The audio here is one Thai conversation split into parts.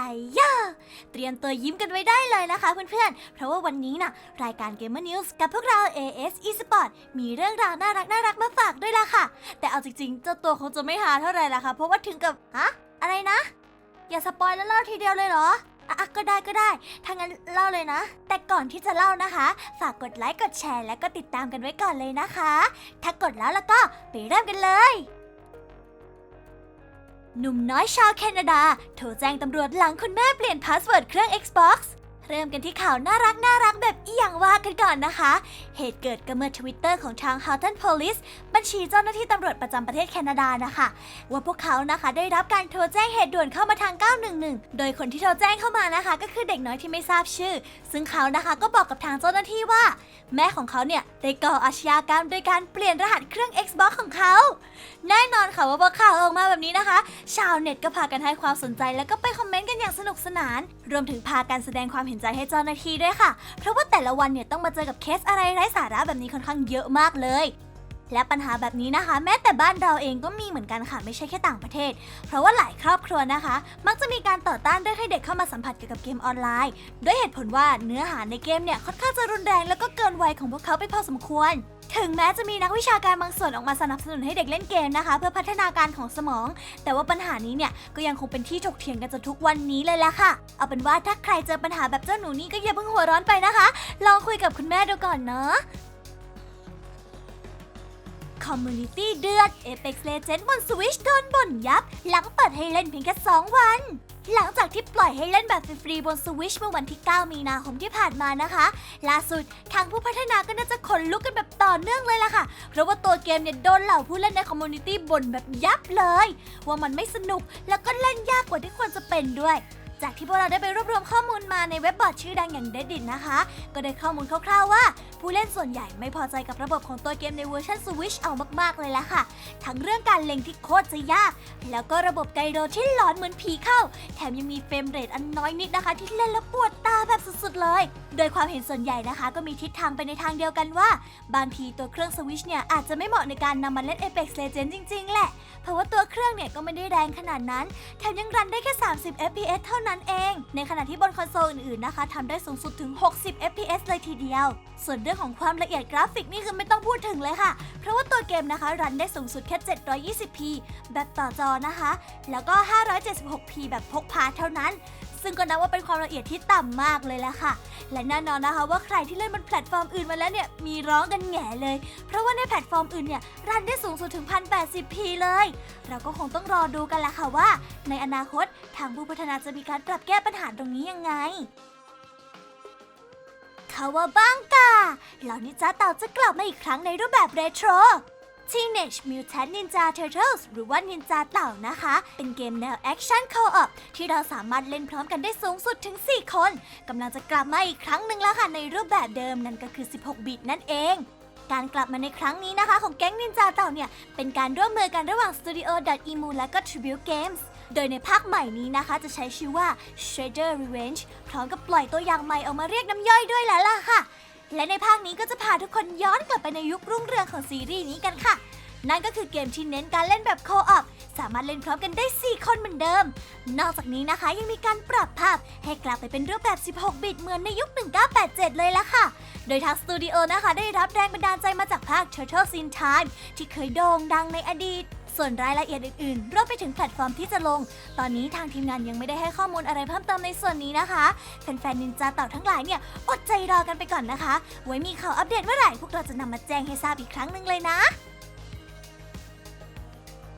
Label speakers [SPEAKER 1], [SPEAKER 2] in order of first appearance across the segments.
[SPEAKER 1] ายย่าเตรียมตัวยิ้มกันไว้ได้เลยนะคะเพื่อนๆ เพราะว่าวันนี้น่ะรายการ Gamer News กับพวกเรา AS Esport มีเรื่องราวน่ารักน่ารักมาฝากด้วยล่ะค่ะ แต่เอาจริงๆ เจ้าตัวคงจะไม่หาเท่าไหร่ล่ะค่ะ เพราะว่าถึงกับฮะอะไรนะ อย่าสปอยแล้วเล่าทีเดียวเลยเหรออะก็ได้ก็ได้ ถ้างั้นเล่าเลยนะ แต่ก่อนที่จะเล่านะคะ ฝากกดไลค์ กดแชร์ และก็ติดตามกันไว้ก่อนเลยนะคะ ถ้ากดแล้วแล้วก็ไปเริ่มกันเลย หนุ่มน้อยชาวแคนาดา โทรแจ้งตำรวจหลังคุณแม่เปลี่ยนพาสเวิร์ดเครื่อง Xbox เริ่มกันที่ข่าวน่ารักน่ารักแบบอีหยังว่ากันก่อนนะคะ เหตุเกิดก็เมื่อทวิตเตอร์ของทาง Houghton Police บัญชีเจ้าหน้าที่ตำรวจประจำประเทศแคนาดานะคะ ว่าพวกเขานะคะได้รับการโทรแจ้งเหตุด่วนเข้ามาทาง 911 โดยคนที่โทรแจ้งเข้ามานะคะ ก็คือเด็กน้อยที่ไม่ทราบชื่อ ซึ่งเขานะคะก็บอกกับทางเจ้าหน้าที่ว่า แม่ของเขาเนี่ยได้ก่ออาชญากรรมโดยการเปลี่ยนรหัสเครื่อง Xbox ของเขาแน่นอนค่ะว่าพอข่าวออกมาแบบนี้นะคะ ชาวเน็ตก็พากันให้ความสนใจแล้วก็ไปคอมเมนต์กันอย่างสนุกสนาน รวมถึงพากันแสดงความเห็นใจให้เจ้าหน้าที่ด้วยค่ะ เพราะว่าแต่ละวันเนี่ยต้องมาเจอกับเคสอะไรไร้สาระแบบนี้ค่อนข้างเยอะมากเลยและปัญหาแบบนี้นะคะ แม้แต่บ้านเราเองก็มีเหมือนกันค่ะไม่ใช่แค่ต่างประเทศ เพราะว่าหลายครอบครัวนะคะ มักจะมีการต่อต้านเรื่องให้เด็กเข้ามาสัมผัสเกี่ยวกับเกมออนไลน์ ด้วยเหตุผลว่าเนื้อหาในเกมเนี่ยค่อนข้างจะรุนแรงแล้วก็เกินวัยของพวกเขาไปพอสมควร ถึงแม้จะมีนักวิชาการบางส่วนออกมาสนับสนุนให้เด็กเล่นเกมนะคะ เพื่อพัฒนาการของสมอง แต่ว่าปัญหานี้เนี่ยก็ยังคงเป็นที่ถกเถียงกันจนทุกวันนี้เลยละค่ะ เอาเป็นว่าถ้าใครเจอปัญหาแบบเจ้าหนูนี่ก็อย่าเพิ่งหัวร้อนไปนะคะ ลองคุยกับคุณแม่ดูก่อนเนาะ คอมมูนิตี้เดือด Apex Legends บน Switch โดนบ่นยับ หลังเปิดให้เล่นเพียงแค่ 2 วัน หลังจากที่ปล่อยให้เล่นแบบฟรีๆบน Switch เมื่อวันที่ 9 มีนาคมที่ผ่านมานะคะ ล่าสุดทางผู้พัฒนาก็น่าจะขนลุกกันแบบต่อเนื่องเลยล่ะค่ะ เพราะว่าตัวเกมเนี่ยโดนเหล่าผู้เล่นในคอมมูนิตี้บ่นแบบยับเลย ว่ามันไม่สนุกแล้วก็เล่นยากกว่าที่ควรจะเป็นด้วย จากที่พวกเราได้ไปรวบรวมข้อมูลมาในเว็บบอร์ดชื่อดังอย่าง Reddit นะคะ ก็ได้ข้อมูลคร่าวๆว่า ผู้เล่นส่วนใหญ่ไม่พอใจกับระบบของตัวเกมในเวอร์ชัน Switch เอามากๆเลยละค่ะ ทั้งเรื่องการเล็งที่โคตรจะยาก แล้วก็ระบบไกโดที่หลอนเหมือนผีเข้า แถมยังมีเฟรมเรทอันน้อยนิดนะคะ ที่เล่นแล้วปวดตาแบบสุดๆเลย โดยความเห็นส่วนใหญ่นะคะ ก็มีทิศทางไปในทางเดียวกันว่า บางทีตัวเครื่อง Switch เนี่ยอาจจะไม่เหมาะในการนำมาเล่น Apex Legends จริงๆแหละ เพราะว่าตัวเครื่องเนี่ยก็ไม่ได้แรงขนาดนั้น แถมยังรันได้แค่ 30 fps เท่านั้นเอง ในขณะที่บนคอนโซลอื่นๆนะคะทำได้สูงสุดถึง 60 fps เลยทีเดียว ส่วนเรื่องของความละเอียดกราฟิกนี่คือไม่ต้องพูดถึงเลยค่ะ เพราะว่าตัวเกมนะคะรันได้สูงสุดแค่ 720p แบบต่อจอนะคะ แล้วก็ 576p แบบพกพาเท่านั้น ซึ่งก็นับว่าเป็นความละเอียดที่ต่ำมากเลยละค่ะ และแน่นอนนะคะว่าใครที่เล่นบนแพลตฟอร์มอื่นมาแล้วเนี่ยมีร้องกันแง่เลย เพราะว่าในแพลตฟอร์มอื่นเนี่ยรันได้สูงสุดถึง 1080p เลย เราก็คงต้องรอดูกันละค่ะว่า ในอนาคตทางผู้พัฒนาจะมีการปรับแก้ปัญหาตรงนี้ยังไงคาว่าบังกาเหล่านินจาเต่าจะกลับมาอีกครั้งในรูปแบบเรโทร Teenage Mutant Ninja Turtles หรือว่านินจาเต่านะคะ เป็นเกมแนวแอคชั่น Co-op ที่เราสามารถเล่นพร้อมกันได้สูงสุดถึง 4 คนกำลังจะกลับมาอีกครั้งหนึ่งแล้วค่ะ ในรูปแบบเดิมนั่นก็คือ 16 บิตนั่นเองการกลับมาในครั้งนี้นะคะของแก๊งนินจาเต่าเนี่ย เป็นการร่วมมือกันระหว่าง Studio Emu และก็ Tribute Games โดยในภาคใหม่นี้นะคะ จะใช้ชื่อว่า Shredder Revenge พร้อมกับปล่อยตัวอย่างใหม่ออกมาเรียกน้ำย่อยด้วยแล้วล่ะค่ะ และในภาคนี้ก็จะพาทุกคนย้อนกลับไปในยุครุ่งเรืองของซีรีส์นี้กันค่ะ นั่นก็คือเกมที่เน้นการเล่นแบบโคออปสามารถเล่นพร้อมกันได้ 4 คนเหมือนเดิม นอกจากนี้นะคะยังมีการปรับภาพ ให้กลับไปเป็นรูปแบบ 16 บิตเหมือนในยุค 1987 เลยละค่ะ โดยทางสตูดิโอนะคะได้รับแรงบันดาลใจมาจากภาค Turtle in Time ที่เคยโด่งดังในอดีต ส่วนรายละเอียดอื่นๆรวมไปถึงแพลตฟอร์มที่จะลง ตอนนี้ทางทีมงานยังไม่ได้ให้ข้อมูลอะไรเพิ่มเติมในส่วนนี้นะคะแฟนๆนินจาเต่าทั้งหลายเนี่ยอดใจรอกันไปก่อนนะคะ ไว้มีข่าวอัปเดตเมื่อไหร่พวกเราจะนำมาแจ้งให้ทราบอีกครั้งหนึ่งเลยนะ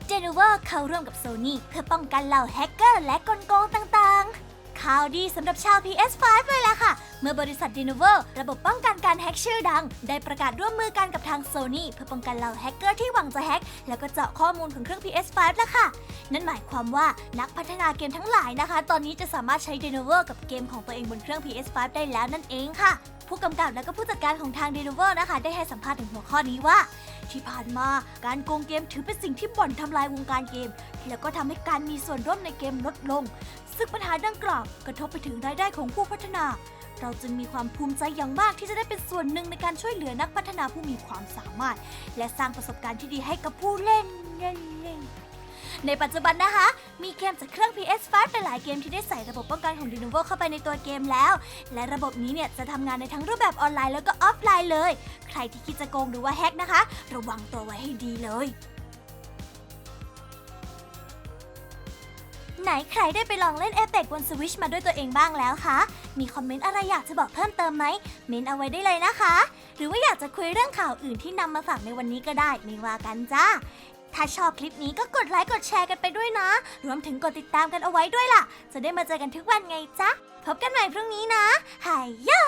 [SPEAKER 1] เจนูเวอร์เข้าร่วมกับโซนี่เพื่อป้องกันเหล่าแฮกเกอร์และกลโกงต่างๆ ข่าวดีสำหรับชาว PS5 เลยล่ะค่ะ เมื่อบริษัท d e n o v e r ระบบป้องกันการแฮ็กชื่อดัง ได้ประกาศร่วมมือกันกับทาง Sony เพื่อป้องกันเหล่าแฮกเกอร์ที่หวังจะแฮ็กแล้วก็เจาะข้อมูลของเครื่อง PS5 แล่ะค่ะ นั่นหมายความว่านักพัฒนาเกมทั้งหลายนะคะ ตอนนี้จะสามารถใช้ d e n o v e r กับเกมของตัวเองบนเครื่อง PS5 ได้แล้วนั่นเองค่ะ ผู้กำกับและก็ผู้จัดการของทาง d e n o v e r นะคะ ได้ให้สัมภาษณ์ถึงหัวข้อนี้ว่าที่ผ่านมาการโกงเกมถือเป็นสิ่งที่บ่อนทำลายวงการเกม แล้วก็ทำให้การมีส่วนร่วมในเกมลดลง ซึ่งปัญหาดังกล่าวกระทบไปถึงรายได้ของผู้พัฒนา เราจึงมีความภูมิใจอย่างมากที่จะได้เป็นส่วนหนึ่งในการช่วยเหลือนักพัฒนาผู้มีความสามารถ และสร้างประสบการณ์ที่ดีให้กับผู้เล่นเล่นเล่นในปัจจุบันนะคะ มีเกมจากเครื่อง PS5 หลายเกมที่ได้ใส่ระบบป้องกันของ Lenovo เข้าไปในตัวเกมแล้ว และระบบนี้เนี่ยจะทำงานในทั้งรูปแบบออนไลน์แล้วก็ออฟไลน์เลย ใครที่คิดจะโกงหรือว่าแฮกนะคะ ระวังตัวไว้ให้ดีเลย ไหนใครได้ไปลองเล่น Apex บน Switch มาด้วยตัวเองบ้างแล้วคะ มีคอมเมนต์อะไรอยากจะบอกเพิ่มเติมไหม เมนเอาไว้ได้เลยนะคะ หรือว่าอยากจะคุยเรื่องข่าวอื่นที่นำมาฝากในวันนี้ก็ได้ไม่ว่ากันจ้า ถ้าชอบคลิปนี้ก็กดไลค์กดแชร์กันไปด้วยนะ รวมถึงกดติดตามกันเอาไว้ด้วยล่ะ จะได้มาเจอกันทุกวันไงจ๊ะ พบกันใหม่พรุ่งนี้นะหายยา